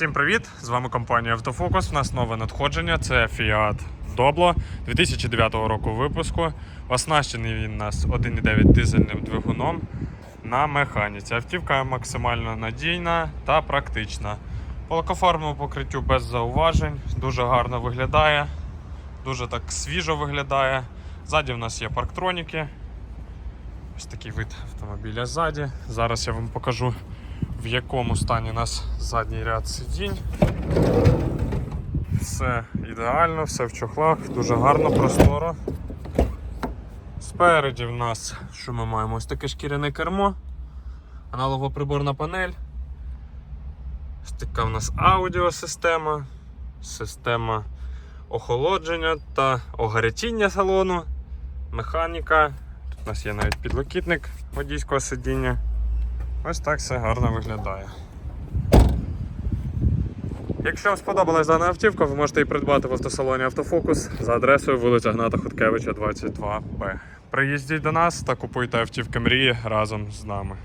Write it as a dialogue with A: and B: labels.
A: Всім привіт! З вами компанія Автофокус. У нас нове надходження. Це Fiat Doblo 2009 року випуску. Оснащений він у нас 1,9 дизельним двигуном на механіці. Автівка максимально надійна та практична. По лакофарбовому покриттю без зауважень, дуже гарно виглядає, дуже так свіжо виглядає. Ззаді в нас є парктроніки. Ось такий вид автомобіля ззаді. Зараз я вам покажу в якому стані у нас задній ряд сидінь. Все ідеально, все в чохлах, дуже гарно, просторо. Спереді в нас, що ми маємо? Ось таке шкіряне кермо, аналогова приборна панель. Ось така в нас аудіосистема, система охолодження та огарятіння салону, механіка. Тут у нас є навіть підлокітник водійського сидіння. Ось так все гарно виглядає. Якщо вам сподобалась дана автівка, ви можете її придбати в автосалоні Автофокус за адресою вулиця Гната Хуткевича, 22Б. Приїздіть до нас та купуйте автівки мрії разом з нами.